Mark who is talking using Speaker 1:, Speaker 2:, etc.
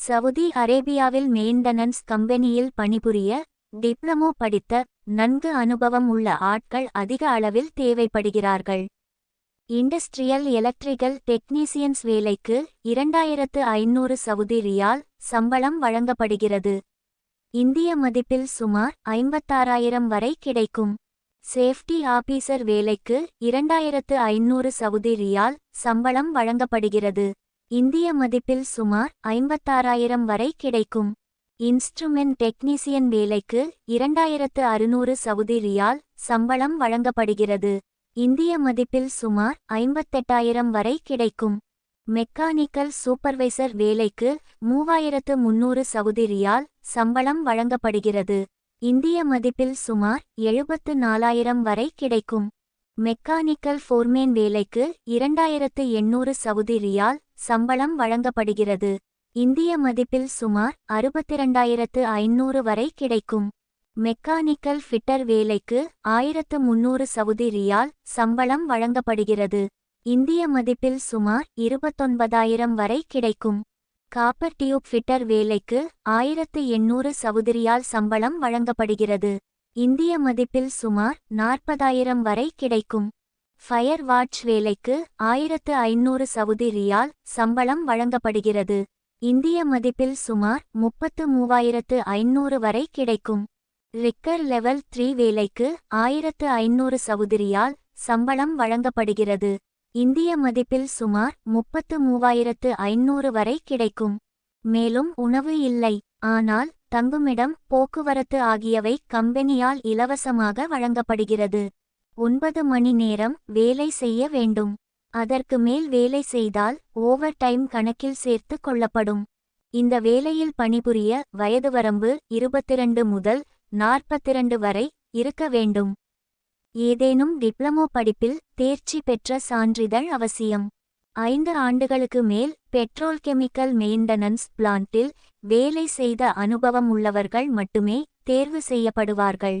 Speaker 1: Saudi அரேபியாவில் maintenance கம்பெனியில் பணிபுரிய டிப்ளமோ படித்த நன்கு அனுபவம் உள்ள ஆட்கள் அதிக அளவில் தேவைப்படுகிறார்கள். இண்டஸ்ட்ரியல் எலக்ட்ரிக்கல் டெக்னீசியன்ஸ் வேலைக்கு இரண்டாயிரத்து ஐநூறு சவுதி ரியால் சம்பளம் வழங்கப்படுகிறது. இந்திய மதிப்பில் சுமார் ஐம்பத்தாறாயிரம் வரை கிடைக்கும். சேஃப்டி ஆபீசர் வேலைக்கு இரண்டாயிரத்து ஐநூறு சவுதி ரியால் சம்பளம் வழங்கப்படுகிறது. இந்திய மதிப்பில் சுமார் ஐம்பத்தாறாயிரம் வரை கிடைக்கும். இன்ஸ்ட்ருமென்ட் டெக்னீசியன் வேலைக்கு இரண்டாயிரத்து அறுநூறு சவுதி ரியால் சம்பளம் வழங்கப்படுகிறது. இந்திய மதிப்பில் சுமார் ஐம்பத்தெட்டாயிரம் வரை கிடைக்கும். மெக்கானிக்கல் சூப்பர்வைசர் வேலைக்கு மூவாயிரத்து முன்னூறு சவுதி ரியால் சம்பளம் வழங்கப்படுகிறது. இந்திய மதிப்பில் சுமார் எழுபத்து நாலாயிரம் வரை கிடைக்கும். மெக்கானிக்கல் ஃபோர்மேன் வேலைக்கு இரண்டாயிரத்து எண்ணூறு சவுதி ரியால் சம்பளம் வழங்கப்படுகிறது. இந்திய மதிப்பில் சுமார் அறுபத்திரண்டாயிரத்து ஐநூறு வரை கிடைக்கும். மெக்கானிக்கல் ஃபிட்டர் வேலைக்கு ஆயிரத்து முன்னூறு சவுதி ரியால் சம்பளம் வழங்கப்படுகிறது. இந்திய மதிப்பில் சுமார் இருபத்தொன்பதாயிரம் வரை கிடைக்கும். காப்பர் டியூப் ஃபிட்டர் வேலைக்கு ஆயிரத்து எண்ணூறு சவுதிரியால் சம்பளம் வழங்கப்படுகிறது. இந்திய மதிப்பில் சுமார் நாற்பதாயிரம் வரை கிடைக்கும். ஃபயர் வாட்ச் வேலைக்கு ஆயிரத்து ஐநூறு சவுதி ரியால் சம்பளம் வழங்கப்படுகிறது. இந்திய மதிப்பில் சுமார் முப்பத்து மூவாயிரத்து ஐநூறு வரை கிடைக்கும். ரிக்கர் லெவல் த்ரீ வேலைக்கு ஆயிரத்து ஐநூறு சவுதிரியால் சம்பளம் வழங்கப்படுகிறது. இந்திய மதிப்பில் சுமார் முப்பத்து மூவாயிரத்து ஐநூறு வரை கிடைக்கும். மேலும் உணவு இல்லை. ஆனால் தங்குமிடம் போக்குவரத்து ஆகியவை கம்பெனியால் இலவசமாக வழங்கப்படுகிறது. ஒன்பது மணி நேரம் வேலை செய்ய வேண்டும். அதற்கு மேல் வேலை செய்தால் ஓவர் டைம் கணக்கில் சேர்த்து கொள்ளப்படும். இந்த வேலையில் பணிபுரிய வயது வரம்பு இருபத்திரண்டு முதல் நாற்பத்திரண்டு வரை இருக்க வேண்டும். ஏதேனும் டிப்ளமோ படிப்பில் தேர்ச்சி பெற்ற சான்றிதழ் அவசியம். ஐந்து ஆண்டுகளுக்கு மேல் பெட்ரோல் கெமிக்கல் மெயின்டனன்ஸ் பிளான்ட்டில் வேலை செய்த அனுபவம் உள்ளவர்கள் மட்டுமே தேர்வு செய்யப்படுவார்கள்.